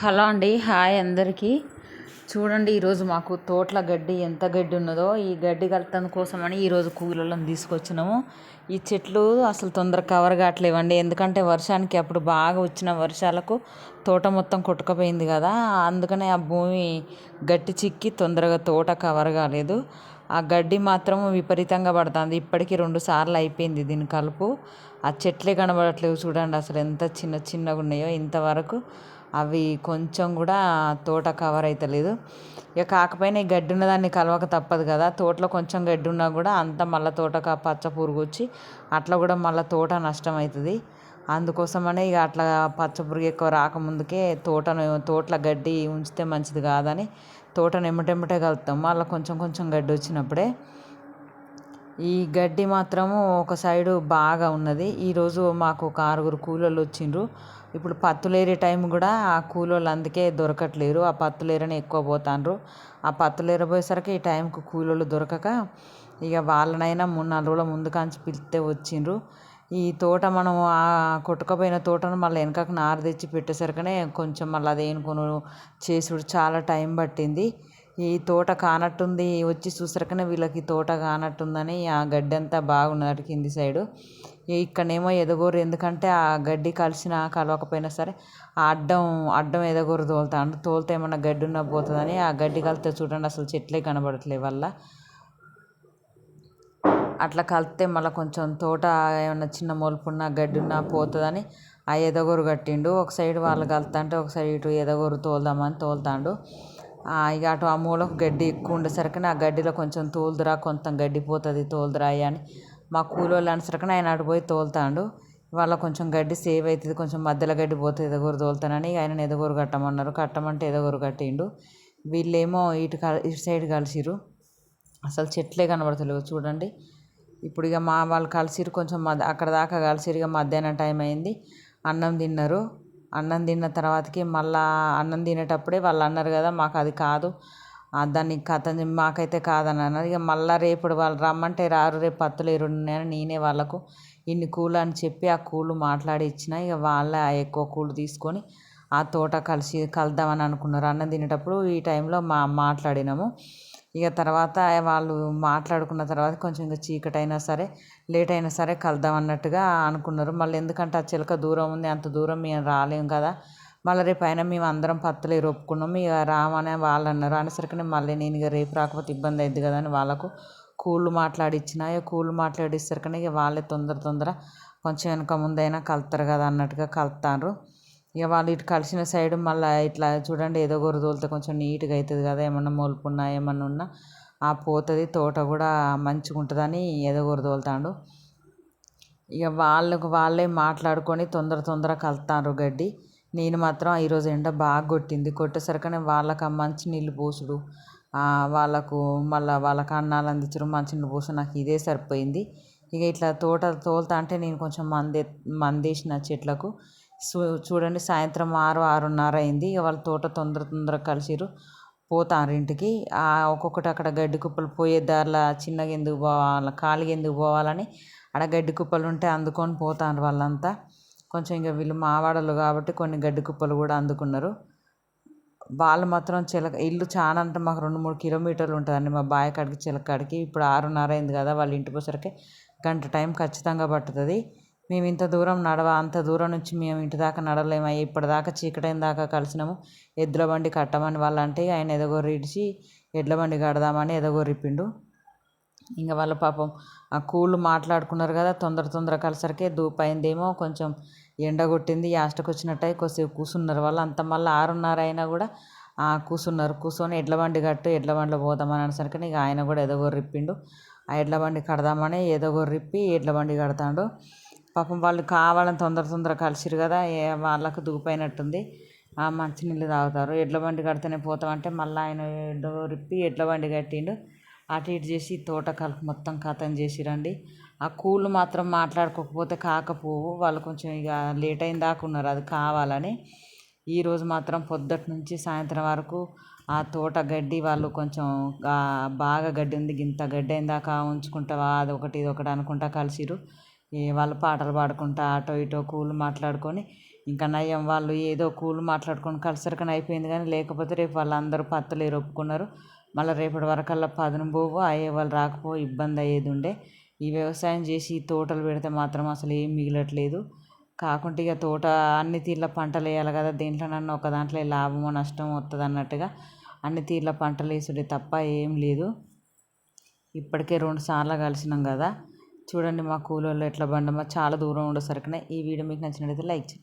Hello అండి hi అందరికీ. చూడండి ఈరోజు మాకు తోటల గడ్డి ఎంత గడ్డి ఉన్నదో ఈ గడ్డి కలతం కోసమని ఈరోజు కూలీలను తీసుకొచ్చినాము. ఈ చెట్లు అసలు తొందరగా కవర్ కావట్లేవండి ఎందుకంటే వర్షానికి అప్పుడు బాగా వచ్చిన వర్షాలకు తోట మొత్తం కొట్టుకుపోయింది కదా. అందుకనే ఆ భూమి గట్టి చిక్కి తొందరగా తోట కవర్ కాలేదు. ఆ గడ్డి మాత్రం విపరీతంగా పడుతుంది. ఇప్పటికీ రెండు సార్లు అయిపోయింది దీని కలుపు. ఆ చెట్లే కనబడట్లేవు చూడండి అసలు ఎంత చిన్న చిన్నగా ఉన్నాయో ఇంతవరకు. అవి కొంచెం కూడా తోట కవర్ అవుతలేదు ఇక కాకపోయినా ఈ గడ్డి ఉన్నదాన్ని కలవక తప్పదు కదా. తోటలో కొంచెం గడ్డి ఉన్నా కూడా అంత మళ్ళీ తోటకు పచ్చ పురుగు వచ్చి అట్లా కూడా మళ్ళీ తోట నష్టం అవుతుంది అందుకోసమనే ఇక అట్లా పచ్చ పురుగు ఎక్కువ రాకముందుకే తోటను తోటలో గడ్డి ఉంచితే మంచిది కాదని తోటను ఎమ్మటెమ్మటే కలుపుతాం. మళ్ళీ కొంచెం కొంచెం గడ్డి వచ్చినప్పుడే ఈ గడ్డి మాత్రము ఒక సైడు బాగా ఉన్నది. ఈరోజు మాకు ఒక ఆరుగురు కూలోళ్ళు వచ్చిండ్రు. ఇప్పుడు పత్తులేరే టైం కూడా ఆ కూలోళ్ళు అందుకే దొరకట్లేరు. ఆ పత్తులేరని ఎక్కువ పోతాండ్రు. ఆ పత్తులేర పోయేసరికి ఈ టైంకు కూలోళ్ళు దొరకక ఇక వాళ్ళనైనా మూడు నాలుగు రోజుల ముందు కాంచి పిలిస్తే వచ్చిండ్రు. ఈ తోట మనం ఆ కొట్టుకపోయిన తోటను మళ్ళీ వెనకకు నారు తెచ్చి పెట్టేసరికనే కొంచెం మళ్ళీ అది ఏనుకొని చేసుడు చాలా టైం పట్టింది. ఈ తోట కానట్టుంది వచ్చి చూసరికనే వీళ్ళకి తోట కానట్టుందని ఆ గడ్డి అంతా బాగున్నది కింది సైడు. ఇక్కడనేమో ఎదగోరు ఎందుకంటే ఆ గడ్డి కలిసిన కలవకపోయినా సరే ఆ అడ్డం అడ్డం ఎదగోరు తోలుతాడు. తోలితే ఏమన్నా గడ్డి ఉన్న పోతుందని ఆ గడ్డి కలితే చూడండి అసలు చెట్లే కనబడట్లే వల్ల. అట్లా కలిస్తే మళ్ళీ కొంచెం తోట ఏమన్నా చిన్న మొలుపు ఉన్న గడ్డి ఉన్నా పోతుందని ఆ ఎదగోరు కట్టిండు. ఒక సైడ్ వాళ్ళు కలుతుంటే ఒక సైడ్ ఇటు ఎదగోరు తోలుదామని తోలుతాండు. ఇక అటు ఆ మూలకు గడ్డి ఎక్కువ ఉండేసరికి ఆ గడ్డిలో కొంచెం తోలుదురా కొంత గడ్డి పోతుంది తోలుదురా అని. మా కూలోళ్ళు అనేసరికి ఆయన అటు పోయి తోలుతాడు. వాళ్ళ కొంచెం గడ్డి సేవ్ అవుతుంది కొంచెం మధ్యలో గడ్డి పోతే ఎదగూరు తోలుతానని ఆయన ఎదగూరు కట్టమన్నారు. కట్టమంటే ఎదగూరు కట్టిండు. వీళ్ళేమో ఇటు ఇటు సైడ్ కలిసిరు అసలు చెట్లే కనబడతలేవు చూడండి. ఇప్పుడు ఇక మా వాళ్ళు కలిసిరు కొంచెం అక్కడ దాకా కలిసిరు ఇక మధ్యాహ్నం టైం అయింది. అన్నం తిన్నారు. అన్నం తిన్న తర్వాతకి మళ్ళా అన్నం తినేటప్పుడే వాళ్ళు అన్నారు కదా మాకు అది కాదు. దాన్ని కథ మాకైతే కాదని అన్నారు. ఇక మళ్ళీ రేపు వాళ్ళు రమ్మంటే రారు రేపు పత్తులు ఎరున్నాయని నేనే వాళ్ళకు ఇన్ని కూలు అని చెప్పి ఆ కూలు మాట్లాడి ఇచ్చిన ఇక వాళ్ళే ఎక్కువ కూలు తీసుకొని ఆ తోట కలిసి కలుద్దామని అనుకున్నారు. అన్నం తినేటప్పుడు ఈ టైంలో మా మాట్లాడినాము. ఇక తర్వాత వాళ్ళు మాట్లాడుకున్న తర్వాత కొంచెం ఇంకా చీకటి అయినా సరే లేట్ అయినా సరే కలుద్దాం అన్నట్టుగా అనుకున్నారు. మళ్ళీ ఎందుకంటే ఆ చిలక దూరం ఉంది అంత దూరం మేము రాలేము కదా. మళ్ళీ రేపు అయినా మేము అందరం పత్తులు ఒప్పుకున్నాం ఇక రామని వాళ్ళు అన్నారు అనేసరికి మళ్ళీ నేను ఇక రేపు రాకపోతే ఇబ్బంది అయింది కదా అని వాళ్ళకు కూళ్ళు మాట్లాడిచ్చిన. ఇక కూళ్ళు మాట్లాడిస్తారు ఇక వాళ్ళే తొందర తొందర కొంచెం వెనక ముందైనా కలుతారు కదా అన్నట్టుగా కలుతారు. ఇక వాళ్ళు ఇటు కలిసిన సైడ్ మళ్ళీ ఇట్లా చూడండి ఏదో ఒకరు తోలితే కొంచెం నీట్గా అవుతుంది కదా ఏమన్నా మొలుపు ఉన్నా ఏమన్నా ఉన్నా ఆ పోతుంది తోట కూడా మంచిగా ఉంటుందని ఏదో ఒకరు తోలుతాడు. ఇక వాళ్ళకు వాళ్ళే మాట్లాడుకొని తొందర తొందర కలుతారు గడ్డి. నేను మాత్రం ఈరోజు ఎండ బాగా కొట్టింది. కొట్టేసరికనే వాళ్ళకి మంచి నీళ్ళు పోసుడు వాళ్ళకు మళ్ళీ వాళ్ళకి అన్నాలు అందించడం మంచి నీళ్ళు పోసుడు నాకు ఇదే సరిపోయింది. ఇక ఇట్లా తోట తోలుతా అంటే నేను కొంచెం మందే మందేసిన చెట్లకు. చూడండి సాయంత్రం ఆరు ఆరున్నర అయింది. ఇక వాళ్ళ తోట తొందర తొందరగా కలిసిరు పోతారు ఇంటికి. ఒక్కొక్కటి అక్కడ గడ్డి కుప్పలు పోయే దారిలో చిన్నగా ఎందుకు పోవాలి ఖాళీగా ఎందుకు పోవాలని ఆడ గడ్డి కుప్పలు ఉంటే అందుకొని పోతారు వాళ్ళంతా. కొంచెం ఇంకా వీళ్ళు మావాడలు కాబట్టి కొన్ని గడ్డి కుప్పలు కూడా అందుకున్నారు. వాళ్ళు మాత్రం చిలక ఇల్లు చాలా అంటే మాకు రెండు మూడు కిలోమీటర్లు ఉంటుందండి మా బాయ్ కాడికి చిలక కాడికి. ఇప్పుడు ఆరున్నర అయింది కదా వాళ్ళ ఇంటికి వచ్చేసరికి గంట టైం ఖచ్చితంగా పట్టుతుంది. మేము ఇంత దూరం నడవ అంత దూరం నుంచి మేము ఇంటి దాకా నడవలేము. ఇప్పటిదాకా చీకటైన దాకా కలిసినాము. ఎద్దుల బండి కట్టమని వాళ్ళు అంటే ఆయన ఎదగొర్రి ఇడిచి ఎడ్ల బండి కడదామని ఎదగొర్రిపిండు. ఇంకా వాళ్ళ పాపం ఆ కూళ్ళు మాట్లాడుకున్నారు కదా తొందర తొందర కలిసరికే దూపైందేమో కొంచెం ఎండ కొట్టింది యాస్టకు వచ్చినట్టయి కొద్దిసేపు కూర్చున్నారు వాళ్ళు అంత మళ్ళీ ఆరున్నర అయినా కూడా కూర్చున్నారు కూర్చొని ఎడ్ల బండి కట్టు ఎడ్ల బండిలో పోదామని అనేసరికి ఇక ఆయన కూడా ఎదగొర్రిప్పిండు ఆ ఎడ్ల బండి కడదామని ఎదగొర్రిప్పి ఎడ్ల బండి కడతాడు. పాపం వాళ్ళు కావాలని తొందర తొందర కలిసిరు కదా వాళ్ళకు దూపైనట్టుంది ఆ మంచినీళ్ళు తాగుతారు. ఎడ్ల బండి కడితేనే పోతామంటే మళ్ళీ ఆయన రిప్పి ఎడ్ల బండి కట్టిండు. అటు ఇటు చేసి తోట కలుపు మొత్తం కథం చేసిరండి. ఆ కూళ్ళు మాత్రం మాట్లాడుకోకపోతే కాకపోవు. వాళ్ళు కొంచెం ఇక లేట్ అయిన దాకా ఉన్నారు అది కావాలని. ఈరోజు మాత్రం పొద్దుటి నుంచి సాయంత్రం వరకు ఆ తోట గడ్డి వాళ్ళు కొంచెం బాగా గడ్డి ఉంది ఇంత గడ్డి అయిన దాకా ఉంచుకుంటావా ఇది ఒకటి అనుకుంటా కలిసిరు వాళ్ళు పాటలు పాడుకుంటా అటో ఇటో కూలు మాట్లాడుకొని ఇంకా నయం వాళ్ళు ఏదో కూలు మాట్లాడుకొని కలిసరికన అయిపోయింది కానీ లేకపోతే రేపు వాళ్ళందరూ పత్తలేరు ఒప్పుకున్నారు మళ్ళీ రేపటి వరకల్లా పదును పోవు అయ్యే వాళ్ళు రాకపో ఇబ్బంది అయ్యేది ఉండే. ఈ వ్యవసాయం చేసి ఈ తోటలు పెడితే మాత్రం అసలు ఏం మిగలట్లేదు. కాకుంటే ఇక తోట అన్ని తీర్ల పంటలు వేయాలి కదా దేంట్లోనన్నా ఒక దాంట్లో లాభమో నష్టమో వస్తుంది అన్నట్టుగా అన్ని తీర్ల పంటలు వేసుడే తప్ప ఏం లేదు. ఇప్పటికే రెండు సార్లు కలిసినాం కదా. చూడండి మా కూలోళ్ళు ఎట్లా బండమా చాలా దూరం ఉండేసరికి ఈ వీడియో మీకు నచ్చినట్లయితే లైక్ చేయండి.